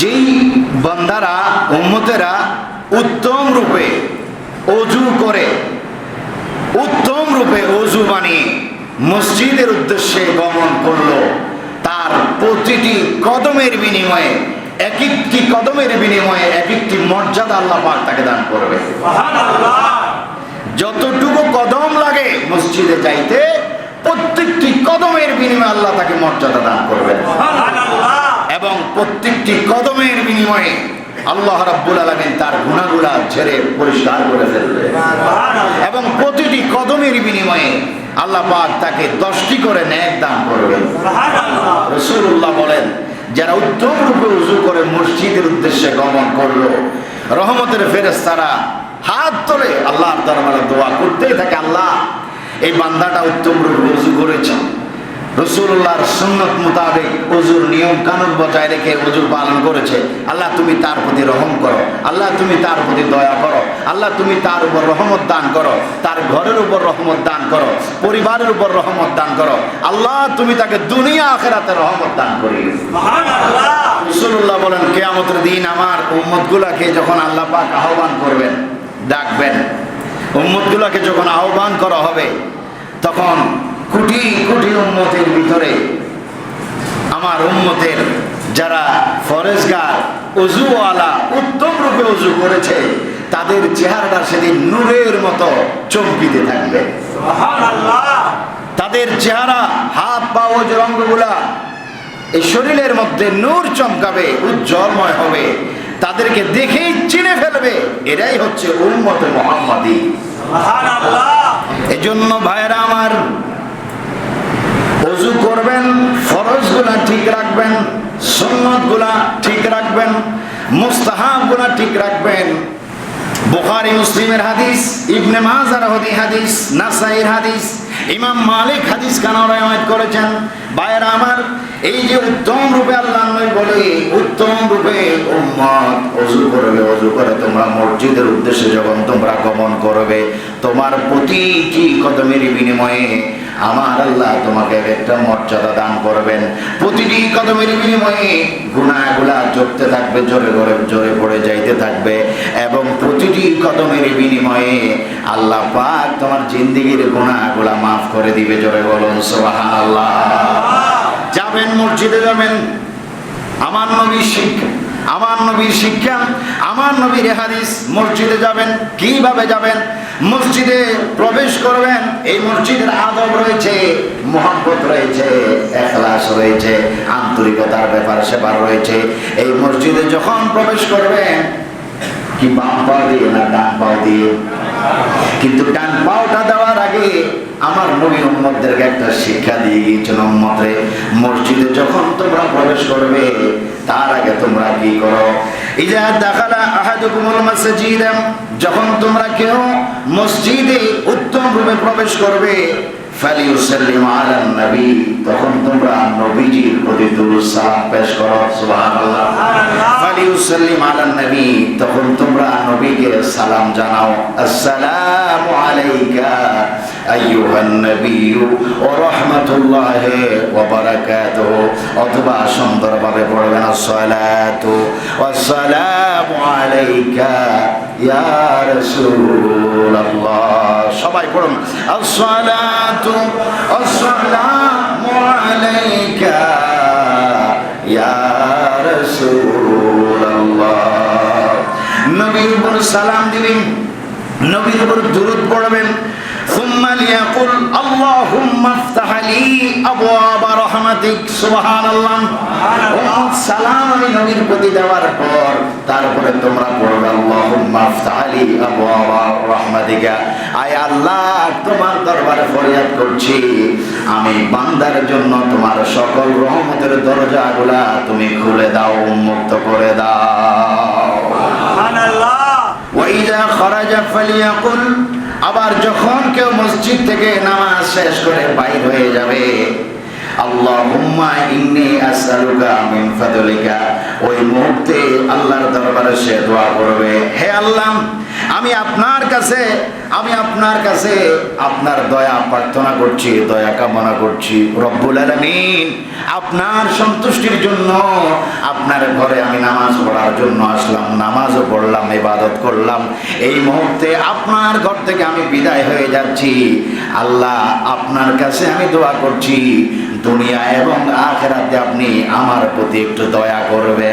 যেই বান্দারা, উম্মতেরা উত্তম রূপে অজু করে, উত্তম রূপে অজু বানিয়ে মসজিদের উদ্দেশ্যে গমন করল, তার প্রতিটি কদমের বিনিময়ে এক একটি কদমের বিনিময়ে এক একটি মর্যাদা আল্লাহ পাক তাকে দান করবে। যতটুকু কদম লাগে মসজিদে যাইতে, প্রত্যেকটি কদমের বিনিময়ে আল্লাহ তাকে মর্যাদা দান করবেন এবং প্রত্যেকটি কদমের বিনিময়ে আল্লাহ রাব্বুল আলামিন তার গুণাগুলা ছেড়ে পরিষ্কার করে ফেলবে। এবং প্রতিটি কদমের বিনিময়ে আল্লাহ পাক তাকে দশটি করে ন্যাক দান করবেন। রসুল্লাহ বলেন, যারা উত্তম রূপে উজু করে মসজিদের উদ্দেশ্যে গমন করল, রহমতের ফেরেস্তারা হাত তোলে আল্লাহর দরবারে দোয়া করতেই থাকে, আল্লাহ, এই বান্দাটা উত্তম রূপে উজু করেছে। রসুল্লাহর সুন্নত মোতাবেক অজুর নিয়ম কানুন বজায় রেখে অজুর পালন করেছে। আল্লাহ তুমি তার প্রতি রহম করো। আল্লাহ তুমি তার প্রতি দয়া করো। আল্লাহ তুমি তার উপর রহমত দান করো। তার ঘরের উপর রহমত দান করো। পরিবারের উপর রহমত দান করো। আল্লাহ তুমি তাকে দুনিয়া আখেরাতে রহমত দান করি রসুল্লাহ বলেন কেয়ামতের দিন আমার উম্মতগুলাকে যখন আল্লাহ পাক আহ্বান করবেন ডাকবেন উম্মতগুলাকে যখন আহ্বান করা হবে তখন কোটি কোটি উম্মতের ভিতরে আমার উম্মতের যারা ফরেজগার অজুওয়ালা উত্তম রূপে অজু করেছে তাদের চেহারাটা সেদিন নূরের মতো চমকিতে থাকবে। তাদের চেহারা হাত পা ও যে অঙ্গগুলা এই শরীরের মধ্যে নূর চমকাবে উজ্জ্বলময় হবে। তাদেরকে দেখেই চিনে ফেলবে এরাই হচ্ছে উম্মত মোহাম্মদী। এজন্য ভাইরা আমার অজু করবেন, ফরজগুলা ঠিক রাখবেন, সুন্নতগুলা ঠিক রাখবেন, মুস্তাহাবগুলা ঠিক রাখবেন। বুখারী, মুসলিমের হাদিস, ইবনে মাজার হদি হাদিস, নাসাইর হাদিস, ইমাম মালিক হাদিস কানা রহমত করেছেন। ভাইয়েরা আমার, এই যে উত্তম রূপে আল্লাহ নয় বলে, উত্তম রূপে উম্মত অজু করবে অজু করে তোমরা মসজিদের উদ্দেশ্যে যখন তোমরা গমন করবে, তোমার প্রতিটি কদমের বিনিময়ে আমার আল্লাহ তোমাকে একটা মর্যাদা দান করবেন। প্রতিটি কদমের বিনিময়ে গুণাগুলা জপতে থাকবে, জোরে জোরে জোরে পড়ে যাইতে থাকবে এবং প্রতিটি কদমের বিনিময়ে আল্লাহ পাক তোমার জিন্দিগির গুণাগুলা মাফ করে দিবে, জোরে বলুন সোহান আল্লাহ যাবেন, মসজিদে যাবেন। আমার নবীর শিক্ষা, আমার নবীর শিক্ষা, আমার নবীর হাদিস, মসজিদে যাবেন, কীভাবে যাবেন? মসজিদে প্রবেশ করবেন, এই মসজিদের আদব রয়েছে মোহাম্মত রয়েছে, এখলাস রয়েছে, আন্তরিকতার ব্যাপার সেবার রয়েছে। এই মসজিদে যখন প্রবেশ করবেন, কি বাম পাও দিয়ে না ডান পাও দিয়ে? কিন্তু ডান পাওটা দেওয়ার আগে আমার নবী উম্মতদেরকে একটা শিক্ষা দিয়ে গিয়েছেন উম্মতে মসজিদে যখন তোমরা প্রবেশ করবে, তার আগে তোমরা কি করো? ইজা যখন তোমরা কেউ মসজিদে উত্তম রূপে প্রবেশ করবে ফালিউসাল্লিম আলা নবী তখন তোমরা নবীজির প্রতি দুরূদ সালাম পেশ করো সুবহানাল্লাহ। ফালিউসাল্লিম আলা নবী তখন তোমরা নবীকে সালাম জানাও। আসসালামু আলাইকা আইয়ুহান নবী ওয়া রাহমাতুল্লাহি ওয়া বারাকাতুহু। অথবা সুন্দরভাবে পড়বেন আসসালাতু ওয়াসসালামু আলাইকা ইয়া রাসূলুল্লাহ। সবাই পড়ুন আসসালাতু আসসালামু আলাইকা ইয়া রাসূলুল্লাহ নবীর উপর সালাম দিবেন নবীর উপর দুরূদ পড়বেন ثم ليقل اللهم افتح لي ابواب রাহমাতিক সুবহানাল্লাহ। সালাম আমি নবীর প্রতি দেওয়ার পর তারপরে তোমরা পড়বে আল্লাহুম্মা আয় আল্লাহ তোমার দরবারে ফরিয়াদ করছি। আমি বান্দার জন্য তোমার সকল রহমতের দরজাগুলা তুমি খুলে দাও উন্মুক্ত করে দাও। সুবহানাল্লাহ। ওয়াইদা খরাজা ফালিয়াকুল আবার যখন কেউ মসজিদ থেকে নামাজ শেষ করে বাইর হয়ে যাবে আল্লাহুম্মা ইন্নী আসআলুকা মিন ফাদলিকা। ওই মুহূর্তে আল্লাহর দরবারে সে দোয়া করবে, হে আল্লাহ, আমি আপনার কাছে, আমি আপনার কাছে আপনার দয়া প্রার্থনা করছি, দয়া কামনা করছি। রব্বুল আলামিন, আপনার সন্তুষ্টির জন্য আপনার ঘরে আমি নামাজ করার জন্য আসলাম নামাজও পড়লাম, ইবাদত করলাম। এই মুহূর্তে আপনার ঘর থেকে আমি বিদায় হয়ে যাচ্ছি। আল্লাহ, আপনার কাছে আমি দোয়া করছি। দুনিয়া এবং আখেরাতে আপনি আমার প্রতি একটু দয়া করবে